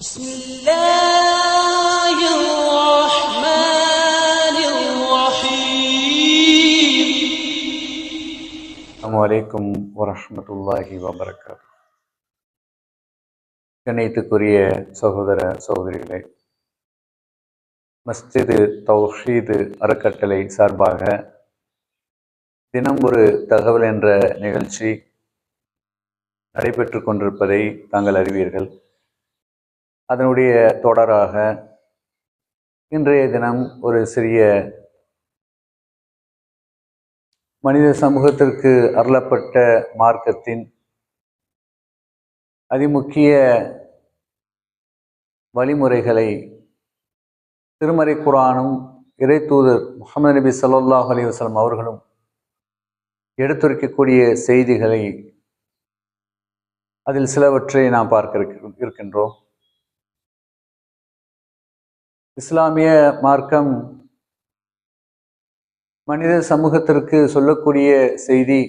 بسم الله الرحمن الرحيم அஸ்ஸலாமு அலைக்கும் வரஹ்மத்துல்லாஹி வபரகாத் கண்ணியத்துக்குரிய சகோதர சகோதரிகளே மஸ்ஜிது தௌஹீது அறக்கட்டளை சார்பாக தினம் ஒரு தகவல் என்ற நிகழ்ச்சி நடைபெற்று கொண்டிருப்பதை தாங்கள் அறிவீர்கள் அதனுடைய தொடராக இன்றைய தினம் ஒரு சிறிய மனித சமூகத்திற்கு அருளப்பட்ட மார்க்கத்தின் அதிமுக்கிய வழிமுறைகளை திருமறை குரானும் இறை தூதர் முகமது நபி சல்லாஹ் அலி வஸல்லம் அவர்களும் எடுத்துரைக்கக்கூடிய செய்திகளை அதில் சிலவற்றை நாம் பார்க்க இருக்கின்றோம். இஸ்லாமிய மார்க்கம் மனித சமூகத்திற்கு சொல்லக்கூடிய செய்தி.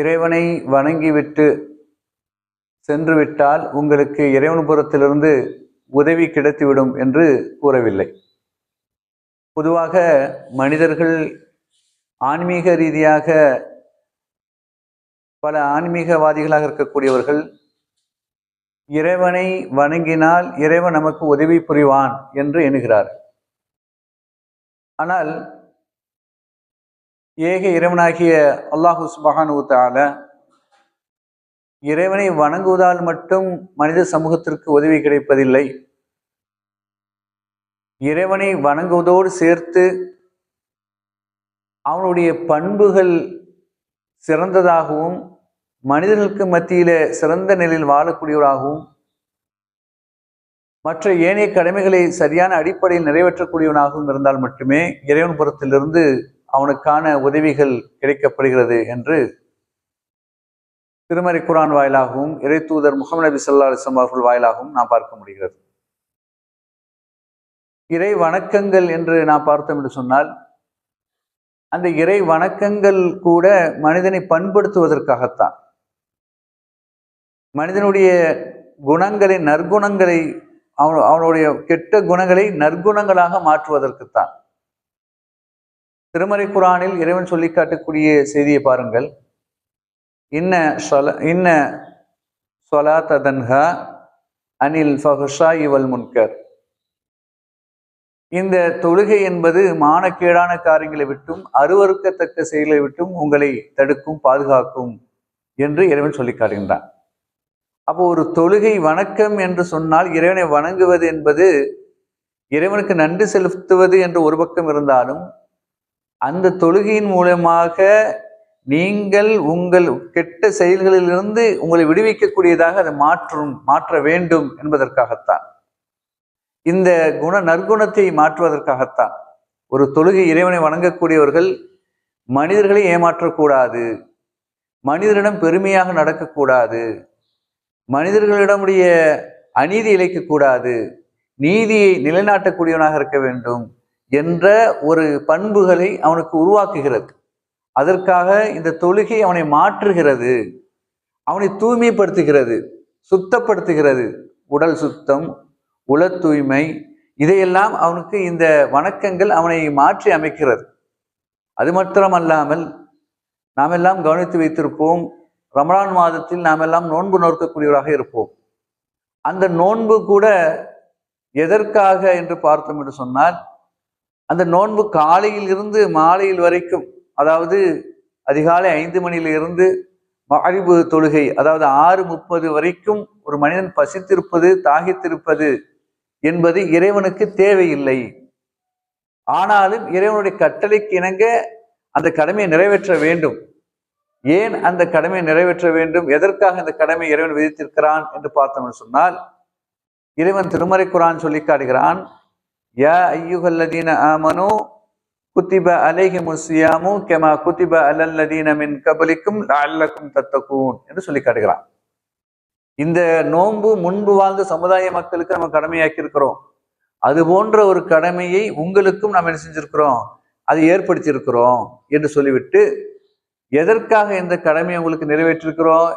இறைவனை வணங்கிவிட்டு சென்றுவிட்டால் உங்களுக்கு இறைவன்புறத்திலிருந்து உதவி கிடைத்துவிடும் என்று கூறவில்லை. பொதுவாக மனிதர்கள் ஆன்மீக ரீதியாக பல ஆன்மீகவாதிகளாக இருக்கக்கூடியவர்கள் இறைவனை வணங்கினால் இறைவன் நமக்கு உதவி புரிவான் என்று எண்ணுகிறார். ஆனால் ஏக இறைவனாகிய அல்லாஹு சுபஹானுத்தால இறைவனை வணங்குவதால் மட்டும் மனித சமூகத்திற்கு உதவி கிடைப்பதில்லை. இறைவனை வணங்குவதோடு சேர்த்து அவனுடைய பண்புகள் சிறந்ததாகவும் மனிதர்களுக்கு மத்தியில சிறந்த நிலையில் வாழக்கூடியவராகவும் மற்ற ஏனைய கடமைகளை சரியான அடிப்படையில் நிறைவேற்றக்கூடியவனாகவும் இருந்தால் மட்டுமே இறைவன் புறத்திலிருந்து அவனுக்கான உதவிகள் கிடைக்கப்படுகிறது என்று திருமறை குரான் வாயிலாகவும் இறை தூதர் முகமது நபி சொல்லா அலைஹி அவர்கள் வாயிலாகவும் நாம் பார்க்க முடிகிறது. இறை வணக்கங்கள் என்று நாம் பார்த்தோம் என்று சொன்னால் அந்த இறை வணக்கங்கள் கூட மனிதனை பண்படுத்துவதற்காகத்தான். மனிதனுடைய குணங்களை நற்குணங்களை அவன் அவனுடைய கெட்ட குணங்களை நற்குணங்களாக மாற்றுவதற்குத்தான். திருமறை குரானில் இறைவன் சொல்லி காட்டக்கூடிய செய்தியை பாருங்கள். இன்ன சொல இன்ன சொலா ததன்ஹா அனில் ஃபஹுஷா இவல் முன்கர். இந்த தொழுகை என்பது மானக்கேடான காரியங்களை விட்டும் அருவறுக்கத்தக்க செயலை விட்டும் உங்களை தடுக்கும் பாதுகாக்கும் என்று இறைவன் சொல்லி காட்டுகின்றான். அப்போ ஒரு தொழுகை வணக்கம் என்று சொன்னால் இறைவனை வணங்குவது என்பது இறைவனுக்கு நன்றி செலுத்துவது என்று ஒரு பக்கம் இருந்தாலும் அந்த தொழுகையின் மூலமாக நீங்கள் உங்கள் கெட்ட செயல்களிலிருந்து உங்களை விடுவிக்கக்கூடியதாக அதை மாற்றும் மாற்ற வேண்டும் என்பதற்காகத்தான். இந்த குண நற்குணத்தை மாற்றுவதற்காகத்தான். ஒரு தொழுகை இறைவனை வணங்கக்கூடியவர்கள் மனிதர்களை ஏமாற்றக்கூடாது. மனிதரிடம் பெருமையாக நடக்கக்கூடாது. மனிதர்களிடமுடைய அநீதி இழைக்கக்கூடாது. நீதியை நிலைநாட்டக்கூடியவனாக இருக்க வேண்டும் என்ற ஒரு பண்புகளை அவனுக்கு உருவாக்குகிறது. அதற்காக இந்த தொழுகை அவனை மாற்றுகிறது. அவனை தூய்மைப்படுத்துகிறது. சுத்தப்படுத்துகிறது. உடல் சுத்தம் உள தூய்மை இதையெல்லாம் அவனுக்கு இந்த வணக்கங்கள் அவனை மாற்றி அமைக்கிறது. அது மாத்திரமல்லாமல் நாம் எல்லாம் கவனித்து வைத்திருப்போம். ரமலான் மாதத்தில் நாம் எல்லாம் நோன்பு நோக்கக்கூடியவராக இருப்போம். அந்த நோன்பு கூட எதற்காக என்று பார்த்தோம் என்று சொன்னால் அந்த நோன்பு காலையில் இருந்து மாலையில் வரைக்கும் அதாவது அதிகாலை ஐந்து மணியிலிருந்து மகரிபு தொழுகை அதாவது ஆறு முப்பது வரைக்கும் ஒரு மனிதன் பசித்திருப்பது தாகித்திருப்பது என்பது இறைவனுக்கு தேவையில்லை. ஆனாலும் இறைவனுடைய கட்டளைக்கு இணங்க அந்த கடமையை நிறைவேற்ற வேண்டும். ஏன் அந்த கடமையை நிறைவேற்ற வேண்டும்? எதற்காக இந்த கடமை இறைவன் விதித்திருக்கிறான் என்று பார்த்தோம்னு சொன்னால் இறைவன் திருமறை குரான் சொல்லி காட்டுகிறான் யா ஐயுகல்லதீன ஆமனு குத்திப அலைஹி முசியாமு கெமா குத்திப அலல்லதீன மின் கபலிக்கும் அல்லக்கும் தத்தக்கூன் என்று சொல்லி காட்டுகிறான். இந்த நோன்பு முன்பு வாழ்ந்த சமுதாய மக்களுக்கு நம்ம கடமையாக்கி இருக்கிறோம் அது போன்ற ஒரு கடமையை உங்களுக்கும் நாம் என்ன செஞ்சிருக்கிறோம்? அதை ஏற்படுத்தியிருக்கிறோம் என்று சொல்லிவிட்டு எதற்காக இந்த கடமையை உங்களுக்கு நிறைவேற்றிருக்கிறோம்?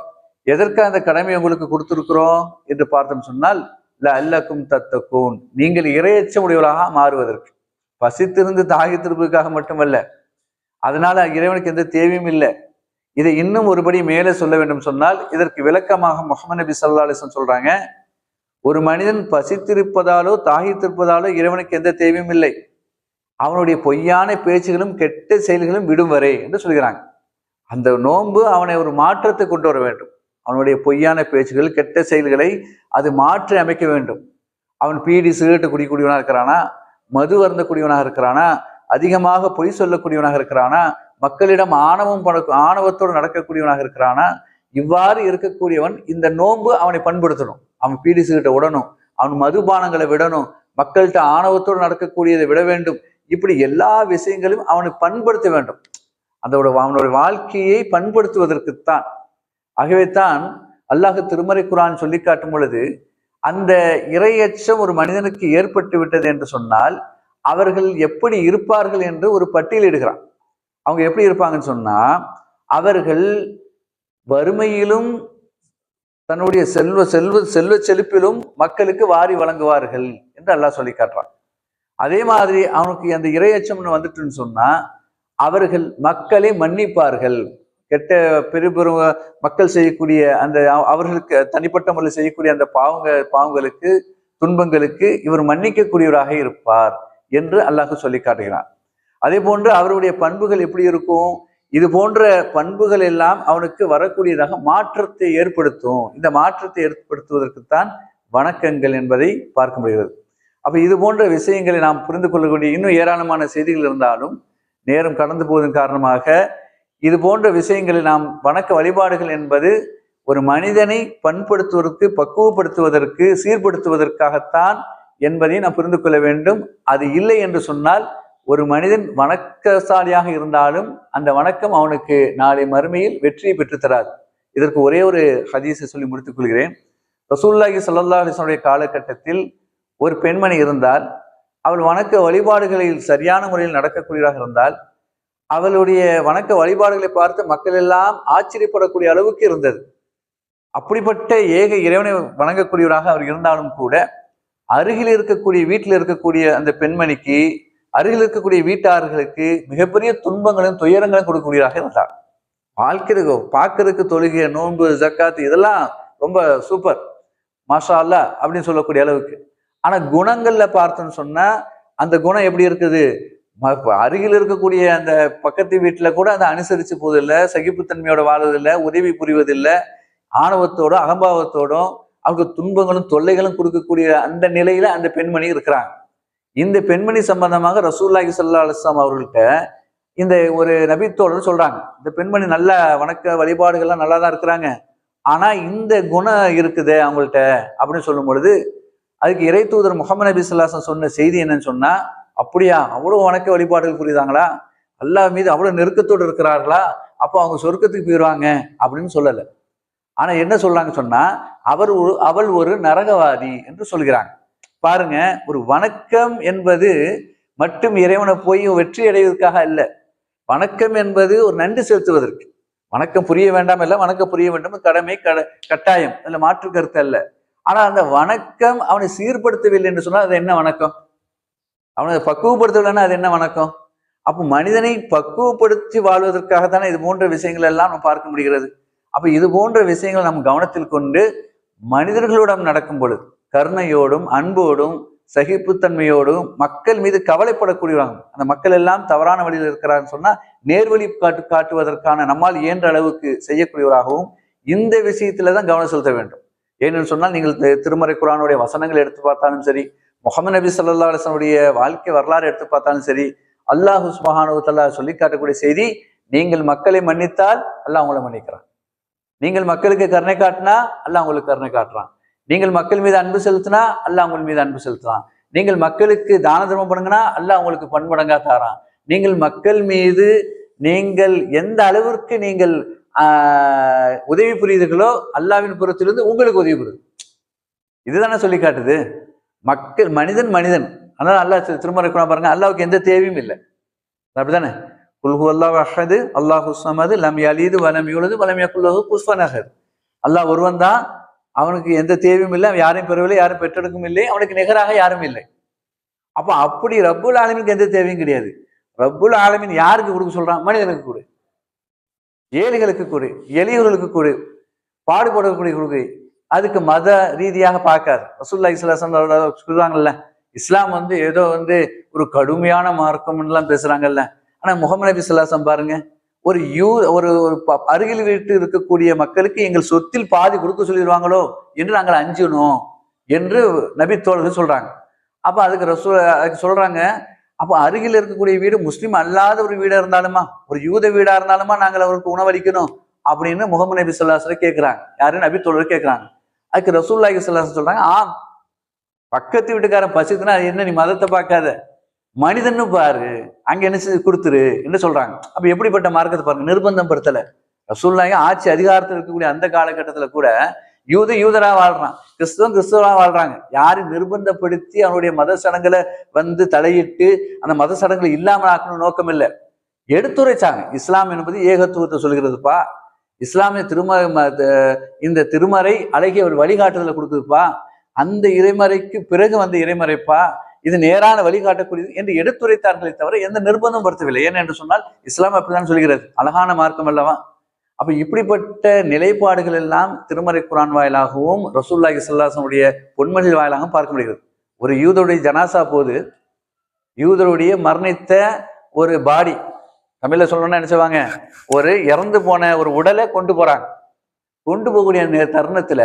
எதற்காக அந்த கடமை உங்களுக்கு கொடுத்திருக்கிறோம்? என்று பார்த்தோம் சொன்னால் ல அல்லக்கும் தத்தக்கும் நீங்கள் இரையச்சம் உடையவராக மாறுவதற்கு. பசித்திருந்து தாகித்திருப்பதற்காக மட்டுமல்ல அதனால இறைவனுக்கு எந்த தேவையும் இல்லை. இதை இன்னும் ஒருபடி மேலே சொல்ல வேண்டும் சொன்னால் இதற்கு விளக்கமாக முகமது நபி சல்லா அலிஸ்லம் சொல்றாங்க ஒரு மனிதன் பசித்திருப்பதாலோ தாகித்திருப்பதாலோ இறைவனுக்கு எந்த தேவையும் இல்லை. அவனுடைய பொய்யான பேச்சுகளும் கெட்ட செயல்களும் விடும் வரை என்று சொல்கிறாங்க. அந்த நோன்பு அவனை ஒரு மாற்றத்தை கொண்டு வர வேண்டும். அவனுடைய பொய்யான பேச்சுகள் கெட்ட செயல்களை அது மாற்றி அமைக்க வேண்டும். அவன் பீடி சிகரெட்டு குடிக்கூடியவனாக இருக்கிறானா? மது வருந்தக்கூடியவனாக இருக்கிறானா? அதிகமாக பொய் சொல்லக்கூடியவனாக இருக்கிறானா? மக்களிடம் ஆணவம் பட ஆணவத்தோடு நடக்கக்கூடியவனாக இருக்கிறானா? இவ்வாறு இருக்கக்கூடியவன் இந்த நோன்பு அவனை பண்படுத்தணும். அவன் பீடி சிகரெட்டை விடணும் அவன் மதுபானங்களை விடணும். மக்கள்கிட்ட ஆணவத்தோடு நடக்கக்கூடியதை விட வேண்டும். இப்படி எல்லா விஷயங்களையும் அவனை பண்படுத்த வேண்டும். அதோட அவனுடைய வாழ்க்கையை பண்படுத்துவதற்குத்தான். ஆகவே தான் அல்லாஹ் திருமறை குரான் சொல்லி காட்டும் பொழுது அந்த இரையச்சம் ஒரு மனிதனுக்கு ஏற்பட்டு விட்டது என்று சொன்னால் அவர்கள் எப்படி இருப்பார்கள் என்று ஒரு பட்டியலிடுகிறான் அவங்க எப்படி இருப்பாங்கன்னு சொன்னா அவர்கள் வறுமையிலும் தன்னுடைய செல்வ செல்வ செல்வ செழிப்பிலும் மக்களுக்கு வாரி வழங்குவார்கள் என்று அல்லாஹ் சொல்லி காட்டுறான். அதே மாதிரி அவனுக்கு அந்த இரையச்சம்னு வந்துட்டுன்னு சொன்னா அவர்கள் மக்களை மன்னிப்பார்கள். கெட்ட பெரு பெரும் மக்கள் செய்யக்கூடிய அந்த அவர்களுக்கு தனிப்பட்ட முறையில் செய்யக்கூடிய அந்த பாவங்க பாவங்களுக்கு துன்பங்களுக்கு இவர் மன்னிக்கக்கூடியவராக இருப்பார் என்று அல்லாஹ் சொல்லி காட்டுகிறான். அதே போன்று அவருடைய பண்புகள் எப்படி இருக்கும்? இது போன்ற பண்புகள் எல்லாம் அவனுக்கு வரக்கூடியதாக மாற்றத்தை ஏற்படுத்தும். இந்த மாற்றத்தை ஏற்படுத்துவதற்குத்தான் வணக்கங்கள் என்பதை பார்க்க முடிகிறது. அப்ப இது போன்ற விஷயங்களை நாம் புரிந்து கொள்ளக்கூடிய இன்னும் ஏராளமான செய்திகள் இருந்தாலும் நேரம் கடந்து போவதன் காரணமாக இது போன்ற விஷயங்களை நாம் வணக்க வழிபாடுகள் என்பது ஒரு மனிதனை பண்படுத்துவதற்கு பக்குவப்படுத்துவதற்கு சீர்படுத்துவதற்காகத்தான் என்பதை நாம் புரிந்து கொள்ள வேண்டும். அது இல்லை என்று சொன்னால் ஒரு மனிதன் வணக்கசாலியாக இருந்தாலும் அந்த வணக்கம் அவனுக்கு நாளை மறுமையில் வெற்றியை பெற்றுத்தராது இதற்கு ஒரே ஒரு ஹதீஸை சொல்லி முடித்துக் கொள்கிறேன். ரசூல்லாஹி ஸல்லல்லாஹு காலகட்டத்தில் ஒரு பெண்மணி இருந்தால் அவள் வணக்க வழிபாடுகளில் சரியான முறையில் நடக்கக்கூடியதாக இருந்தால் அவளுடைய வணக்க வழிபாடுகளை பார்த்து மக்கள் எல்லாம் ஆச்சரியப்படக்கூடிய அளவுக்கு இருந்தது. அப்படிப்பட்ட ஏக இறைவனை வணங்கக்கூடியவராக அவர் இருந்தாலும் கூட அருகில் இருக்கக்கூடிய வீட்டில் இருக்கக்கூடிய அந்த பெண்மணிக்கு அருகில் இருக்கக்கூடிய வீட்டார்களுக்கு மிகப்பெரிய துன்பங்களும் துயரங்களும் கொடுக்கக்கூடியதாக இருந்தார். வாழ்க்கைக்கு பார்க்கறதுக்கு தொழுகை நோன்பு ஜக்காத்து இதெல்லாம் ரொம்ப சூப்பர். மாஷா அல்லா அப்படின்னு சொல்லக்கூடிய அளவுக்கு. ஆனா குணங்கள்ல பார்த்தோன்னு சொன்னா அந்த குணம் எப்படி இருக்குது? அருகில் இருக்கக்கூடிய அந்த பக்கத்து வீட்டுல கூட அந்த அனுசரிச்சு போவதில்லை சகிப்புத்தன்மையோட வாழ்வதில்லை உதவி புரிவதில்லை ஆணவத்தோடும் அகம்பாவத்தோடும் அவருக்கு துன்பங்களும் தொல்லைகளும் கொடுக்கக்கூடிய அந்த நிலையில அந்த பெண்மணி இருக்கிறாங்க. இந்த பெண்மணி சம்பந்தமாக ரசூல்லாஹி ஸல்லல்லாஹு அலைஹி அவர்கள்ட்ட இந்த ஒரு நபித்தோழர் சொல்றாங்க இந்த பெண்மணி நல்ல வணக்க வழிபாடுகள்லாம் நல்லா தான் இருக்கிறாங்க ஆனா இந்த குணம் இருக்குது அவங்கள்ட்ட அப்படின்னு சொல்லும் பொழுது அதுக்கு இறை தூதர் முகமது நபி சொல்லாசன் சொன்ன செய்தி என்னன்னு சொன்னா அப்படியா அவ்வளவு வணக்க வழிபாடுகள் புரியுதாங்களா? அல்லாஹ் மீது அவ்வளவு நெருக்கத்தோடு இருக்கிறார்களா? அப்போ அவங்க சொர்க்கத்துக்கு போயிடுவாங்க அப்படின்னு சொல்லலை. ஆனா என்ன சொல்றாங்க சொன்னா அவர் ஒரு அவள் ஒரு நரகவாதி என்று சொல்கிறாங்க. பாருங்க ஒரு வணக்கம் என்பது மட்டும் இறைவனை போய் வெற்றி அடைவதற்காக அல்ல. வணக்கம் என்பது ஒரு நன்றி செலுத்துவதற்கு. வணக்கம் புரிய வேண்டாம் இல்லை வணக்கம் புரிய வேண்டும் கடமை கட கட்டாயம். அதில் மாற்று கருத்து அல்ல. ஆனா அந்த வணக்கம் அவனை சீர்படுத்தவில்லை என்று சொன்னால் அது என்ன வணக்கம்? அவனை பக்குவப்படுத்தவில்லைன்னா அது என்ன வணக்கம்? அப்போ மனிதனை பக்குவப்படுத்தி வாழ்வதற்காக தானே இது போன்ற விஷயங்கள் எல்லாம் நம்ம பார்க்க முடிகிறது. அப்போ இது போன்ற விஷயங்களை நம் கவனத்தில் கொண்டு மனிதர்களிடம் நடக்கும் பொழுது கருணையோடும் அன்போடும் சகிப்புத்தன்மையோடும் மக்கள் மீது கவலைப்படக்கூடியவங்க அந்த மக்கள் எல்லாம் தவறான வழியில் இருக்கிறான்னு சொன்னால் நேர்வழி காட்டு காட்டுவதற்கான நம்மால் இயன்ற அளவுக்கு செய்யக்கூடியவராகவும் இந்த விஷயத்துல தான் கவனம் செலுத்த வேண்டும். ஏன்னு சொன்னால் நீங்கள் திருமறை குரானுடைய வசனங்கள் எடுத்து பார்த்தாலும் சரி முகமது நபி சல்லா அலைஹி வாழ்க்கை வரலாறு எடுத்து பார்த்தாலும் சரி அல்லாஹு சுப்ஹானஹு சொல்லி காட்டக்கூடிய செய்தி நீங்கள் மக்களை மன்னித்தால் அல்லாஹ் உங்களை மன்னிக்கிறான். நீங்கள் மக்களுக்கு கருணை காட்டினா அல்லாஹ் உங்களுக்கு கருணை காட்டுறான். நீங்கள் மக்கள் மீது அன்பு செலுத்தினா அல்லாஹ் உங்கள் மீது அன்பு செலுத்துறான். நீங்கள் மக்களுக்கு தான தர்மம் பண்ணுங்கன்னா அல்லாஹ் உங்களுக்கு பன்மடங்கா தாரான். நீங்கள் மக்கள் மீது நீங்கள் எந்த அளவிற்கு நீங்கள் உதவி புரியுதுகளோ அல்லாவின் புறத்திலிருந்து உங்களுக்கு உதவி புரியுது. இதுதானே சொல்லி காட்டுது. மக்கள் மனிதன் மனிதன். ஆனால் அல்லாஹ் திரும்ப இருக்கணும் பாருங்க அல்லாவுக்கு எந்த தேவையும் இல்லை. அப்படிதானே குல்ஹு அல்லாஹ் அஹது அல்லாஹ் ஹுஸ்மது லம் யலீது வலம் யூலது வலம் யக்குல்லஹு குஸ்வன் அஹத் அல்லாஹ் ஒருவன் தான் அவனுக்கு எந்த தேவையும் இல்லை அவன் யாரையும் பெறவில்லை யாரும் பெற்றெடுக்கும் இல்லை அவனுக்கு நிகராக யாரும் இல்லை. அப்போ அப்படி ரப்புல் ஆலமினுக்கு எந்த தேவையும் கிடையாது. ரப்புல் ஆலமின் யாருக்கு கொடுக்க சொல்கிறான் மனிதனுக்கு கொடு. ஏழைகளுக்கு கொடு எளியவர்களுக்கு கொடு பாடுபடக்கூடிய கொடு அதுக்கு மத ரீதியாக பார்க்காது. ரசூல்லா இஸ்லாம் சொல்லுவாங்கல்ல இஸ்லாம் வந்து ஏதோ வந்து ஒரு கடுமையான மார்க்கம்லாம் பேசுறாங்கல்ல. ஆனா முகமது நபி சொல்லாசம் பாருங்க ஒரு யூ ஒரு ஒரு ப- அருகில் வீட்டு இருக்கக்கூடிய மக்களுக்கு எங்கள் சொத்தில் பாதி கொடுக்க சொல்லிடுவாங்களோ என்று நாங்கள் அஞ்சணும் என்று நபி தோழர்கள் சொல்றாங்க. அப்ப அதுக்கு ரசூ அதுக்கு சொல்றாங்க அப்போ அருகில் இருக்கக்கூடிய வீடு முஸ்லீம் அல்லாத ஒரு வீடா இருந்தாலுமா? ஒரு யூத வீடா இருந்தாலுமா நாங்கள் அவருக்கு உணவளிக்கணும்? அப்படின்னு முகமது நபி சொல்லாசல கேட்கிறாங்க. யாரு? நபி தோழர் கேட்கிறாங்க. அதுக்கு ரசூல்லாஹி சொல்லாசன் சொல்றாங்க ஆம் பக்கத்து வீட்டுக்காரன் பசித்துனா அது என்ன? நீ மதத்தை பார்க்காத. மனிதன்னு பாரு அங்க என்ன செஞ்சு கொடுத்துரு என்ன சொல்றாங்க. அப்ப எப்படிப்பட்ட மார்க்கத்தை பாருங்க நிர்பந்தம் படுத்தல. ரசூல்லாஹி ஆட்சி அதிகாரத்தில் இருக்கக்கூடிய அந்த காலகட்டத்தில் கூட யூத யூதரா வாழ்றான். கிறிஸ்துவம் கிறிஸ்துவரா வாழ்றாங்க. யாரும் நிர்பந்தப்படுத்தி அவனுடைய மத சடங்குகளை வந்து தலையிட்டு அந்த மத சடங்குகளை இல்லாமல் ஆக்கணும் நோக்கம் இல்லை எடுத்துரைச்சாங்க. இஸ்லாம் என்பது ஏகத்துவத்தை சொல்கிறதுப்பா இஸ்லாமிய திரும ம- த- இந்த திருமறை அழகிய ஒரு வழிகாட்டுதலை கொடுக்குதுப்பா. அந்த இறைமறைக்கு பிறகு வந்த இறைமறைப்பா. இது நேரான வழிகாட்டக்கூடியது என்று எடுத்துரைத்தார்களே தவிர எந்த நிர்பந்தம் படுத்தவில்லை. ஏன் என்று சொன்னால் இஸ்லாம் அப்படிதான் சொல்கிறது. அழகான மார்க்கம் அல்லவா? அப்ப இப்படிப்பட்ட நிலைப்பாடுகள் எல்லாம் திருமறை குரான் வாயிலாகவும் ரசூல்லாஹி சல்லாசனுடைய பொன்மொழிகள் வாயிலாகவும் பார்க்க முடிகிறது. ஒரு யூதருடைய ஜனாசா போது யூதருடைய மரணித்த ஒரு பாடி தமிழில் சொல்லணும்னா என்ன செய்வாங்க ஒரு இறந்து போன ஒரு உடலை கொண்டு போறாங்க. கொண்டு போகக்கூடிய தருணத்தில் தருணத்துல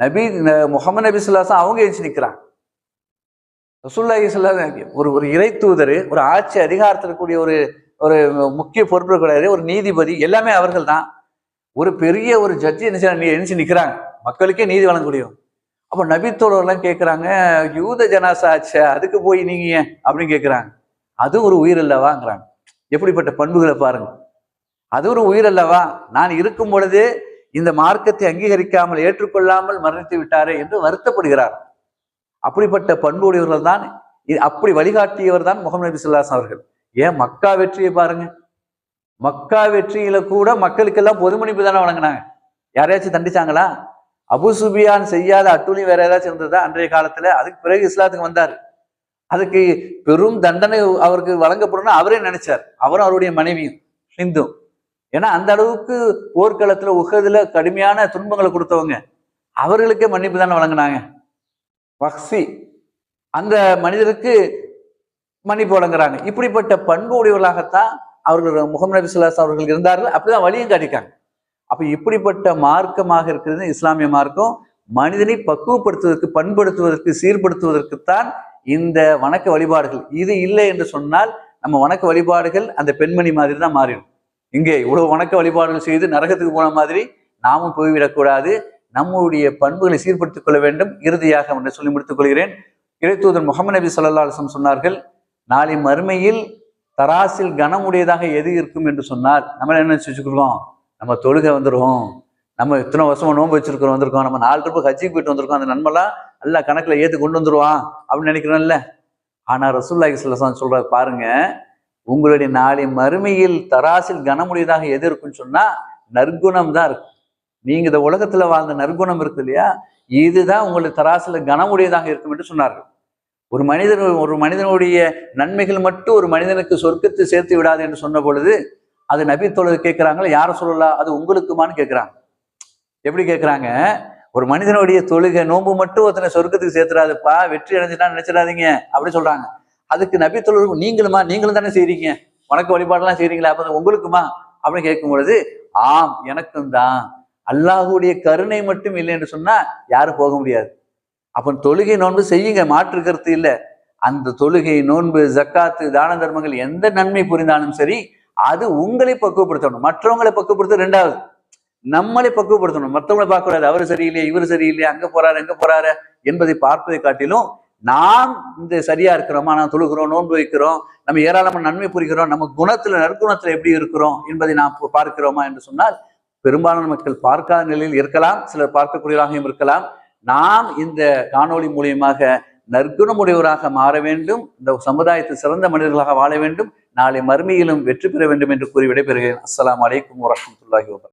நபி ந- முகமது நபி சொல்லாசம் அவங்க எழுச்சி நிற்கிறான் ரசூல்லாஹி ஸல்லல்லாஹு ஒரு ஒரு இறை தூதர் ஒரு ஆட்சி அதிகாரத்தில் இருக்கக்கூடிய ஒரு ஒரு முக்கிய பொறுப்பு கிடையாது. ஒரு நீதிபதி எல்லாமே அவர்கள் தான் ஒரு பெரிய ஒரு ஜட்ஜி என்ன செய்ய நிற்கிறாங்க மக்களுக்கே நீதி வழங்கக்கூடியும் அப்போ நபித்தோழர்லாம் கேட்குறாங்க யூத ஜனாசா ஆச்சே அதுக்கு போய் நீங்க ஏன்? அப்படின்னு கேட்குறாங்க அது ஒரு உயிர் அல்லவாங்கிறாங்க. எப்படிப்பட்ட பண்புகளை பாருங்க. அது ஒரு உயிர் அல்லவா? நான் இருக்கும் பொழுது இந்த மார்க்கத்தை அங்கீகரிக்காமல் ஏற்றுக்கொள்ளாமல் மரணித்து விட்டாரே என்று வருத்தப்படுகிறார். அப்படிப்பட்ட பண்புடையவர்கள் தான் அப்படி வழிகாட்டியவர் தான் முகமது நபி சொல்லாஸ் அவர்கள். ஏன் மக்கா வெற்றியை பாருங்க. மக்கா வெற்றியில கூட மக்களுக்கெல்லாம் பொது தானே வழங்கினாங்க. யாரையாச்சும் தண்டிச்சாங்களா? அபுசுபியான் செய்யாத அட்டுழி வேற ஏதாச்சும் இருந்ததா? அன்றைய காலத்துல அதுக்கு பிறகு இஸ்லாத்துக்கு வந்தார். அதுக்கு பெரும் தண்டனை அவருக்கு வழங்கப்படணும் அவரே நினைச்சார். அவரும் அவருடைய மனைவியும் ஹிந்து ஏன்னா அந்த அளவுக்கு போர்க்களத்துல உகதுல கடுமையான துன்பங்களை கொடுத்தவங்க. அவர்களுக்கே மன்னிப்பு தானே வழங்கினாங்க. வக்சி அந்த மனிதருக்கு மன்னிப்பு வழங்குறாங்க. இப்படிப்பட்ட பண்பு உடையவர்களாகத்தான் அவர்கள் முகமது நபி சுல்லாஸ் அவர்கள் இருந்தார்கள். அப்படிதான் வழியும் காட்டிக்காங்க அப்ப இப்படிப்பட்ட மார்க்கமாக இருக்கிறது இஸ்லாமிய மார்க்கம். மனிதனை பக்குவப்படுத்துவதற்கு பண்படுத்துவதற்கு சீர்படுத்துவதற்குத்தான் இந்த வணக்க வழிபாடுகள். இது இல்லை என்று சொன்னால் நம்ம வணக்க வழிபாடுகள் அந்த பெண்மணி மாதிரி தான் மாறிடும். இங்கே இவ்வளவு வணக்க வழிபாடுகள் செய்து நரகத்துக்கு போன மாதிரி நாமும் போய்விடக்கூடாது. நம்முடைய பண்புகளை சீர்படுத்திக் கொள்ள வேண்டும். இறுதியாக ஒன்றை சொல்லி முடித்துக் கொள்கிறேன். இறைத்தூதர் முகமது நபி ஸல்லல்லாஹு சொன்னார்கள் நாளை மறுமையில் தராசில் கனமுடையதாக எது இருக்கும் என்று சொன்னால் நம்ம என்ன நினைச்சு வச்சுக்கிறோம் நம்ம தொழுகை வந்துடும் நம்ம இத்தனை வருஷமா நோன்பு வச்சிருக்கிறோம் வந்திருக்கோம். நம்ம நாலு ட்ரிப்பு ஹஜ்ஜிக்கு போயிட்டு வந்திருக்கோம். அந்த நன்மெல்லாம் எல்லாம் கணக்குல ஏத்து கொண்டு வந்துருவான் அப்படின்னு நினைக்கிறோம்ல ஆனா ரசூல்லாஹி ஸல்லல்லாஹு சொல்கிற சொல்ற பாருங்க உங்களுடைய நாளை மறுமையில் தராசில் கனமுடையதாக எது இருக்குன்னு சொன்னா நற்குணம் தான் இருக்கு. நீங்க இந்த உலகத்துல வாழ்ந்த நற்குணம் இருக்கு இல்லையா? இதுதான் உங்களுடைய தராசில கனமுடையதாக இருக்கும் என்று சொன்னார்கள். ஒரு மனிதன் ஒரு மனிதனுடைய நன்மைகள் மட்டும் ஒரு மனிதனுக்கு சொர்க்கத்தை சேர்த்து விடாது என்று சொன்ன பொழுது அது நபி தோழர் கேட்கிறாங்களா யாரை சொல்லலாம் அது உங்களுக்குமான்னு கேட்குறாங்க. எப்படி கேட்குறாங்க? ஒரு மனிதனுடைய தொழுகை நோன்பு மட்டும் ஒருத்தனை சொர்க்கத்துக்கு சேர்த்துறாதுப்பா வெற்றி அடைஞ்சிட்டான்னு நினைச்சிடாதீங்க அப்படி சொல்றாங்க. அதுக்கு நபி தொழில் நீங்களுமா நீங்களும் தானே செய்றீங்க? வணக்க வழிபாடெல்லாம் செய்றீங்களா? அப்போ உங்களுக்குமா? அப்படின்னு கேட்கும் பொழுது ஆம் எனக்கும் தான். அல்லாஹுடைய கருணை மட்டும் இல்லை என்று சொன்னா யாரும் போக முடியாது. அப்போ தொழுகை நோன்பு செய்யுங்க மாற்று கருத்து இல்லை. அந்த தொழுகை நோன்பு ஜக்காத்து தான தர்மங்கள் எந்த நன்மை புரிந்தாலும் சரி அது உங்களை பக்குவப்படுத்தணும். மற்றவங்களை பக்குவப்படுத்த ரெண்டாவது நம்மளை பக்குவப்படுத்தணும். மற்றவங்களை பார்க்கக்கூடாது. அவர் சரியில்லையே இவர் சரியில்லையே அங்க போறாரு எங்க போறாரு என்பதை பார்ப்பதை காட்டிலும் நாம் இந்த சரியா இருக்கிறோமா? நாம் தொழுகிறோம் நோன்பு வைக்கிறோம் நம்ம ஏராளமான நன்மை புரிகிறோம் நம்ம குணத்துல நற்குணத்துல எப்படி இருக்கிறோம் என்பதை நாம் பார்க்கிறோமா என்று சொன்னால் பெரும்பாலான மக்கள் பார்க்காத நிலையில் இருக்கலாம் சிலர் பார்க்கக்கூடியவராகவும் இருக்கலாம். நாம் இந்த காணொளி மூலியமாக நற்குணமுடையவராக மாற வேண்டும் இந்த சமுதாயத்தில் சிறந்த மனிதர்களாக வாழ வேண்டும் நாளை மறுமையிலும் வெற்றி பெற வேண்டும் என்று கூறி விடைபெறுகிறேன். அஸ்லாம் வலைக்கம் வரமத்துல்லாஹி வபரகாத்துஹு.